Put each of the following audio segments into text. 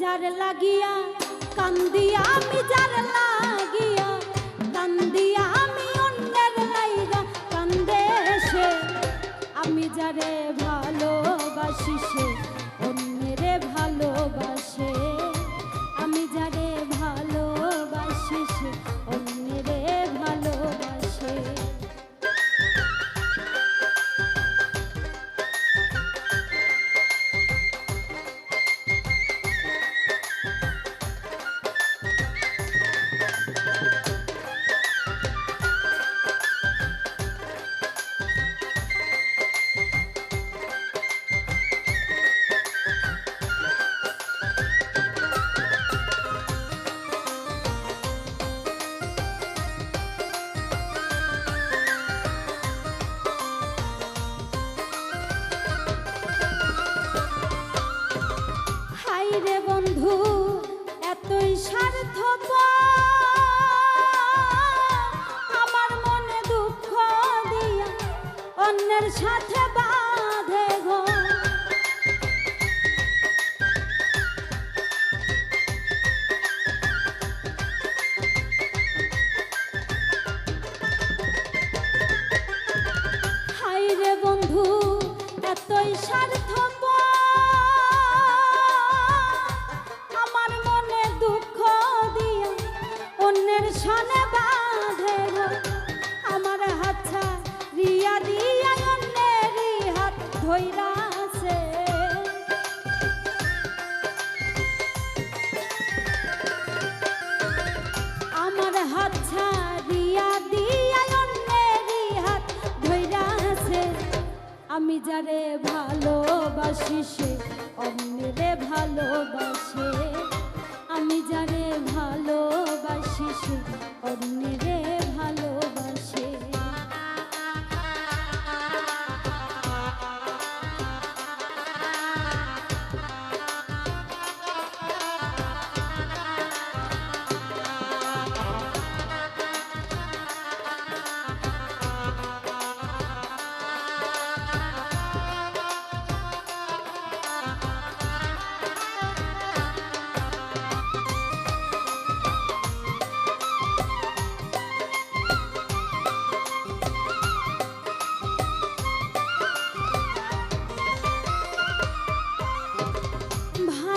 যার লাগিয়া কান্দিয়া আমি যার লাগিয়া কান্দিয়া রে বন্ধু, এতই স্বার্থ আমার মনে দুঃখ দিয়া অন্যের সাথে বাঁধে গো। হাই রে বন্ধু, এতই স্বার্থ ভালোবাসি সে ভালোবাসে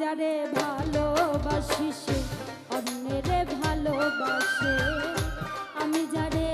যারে ভালোবাসি সে অন্যের ভালোবাসে। আমি যারে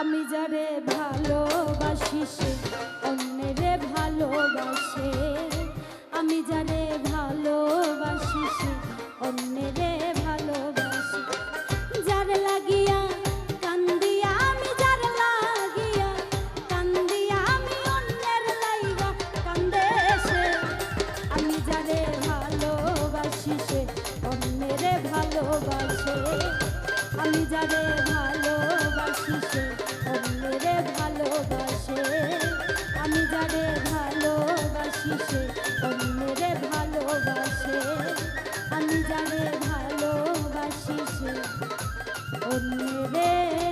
আমি যারে ভালোবাসি সে অন্যেরে ভালোবাসে। আমি যারে ভালোবাসি সে অন্যেরে ভালোবাসে। যার লাগিয়া কান্দিয়া, আমি আমি কান্দে যারে ভালোবাসে। আমি যারে ভালোবাসি সে অন্যেরে ভালোবাসে আমি যারে ভালোবাসি সে অন্যেরে ভালোবাসে আমি যারে ভালোবাসি সে অন্য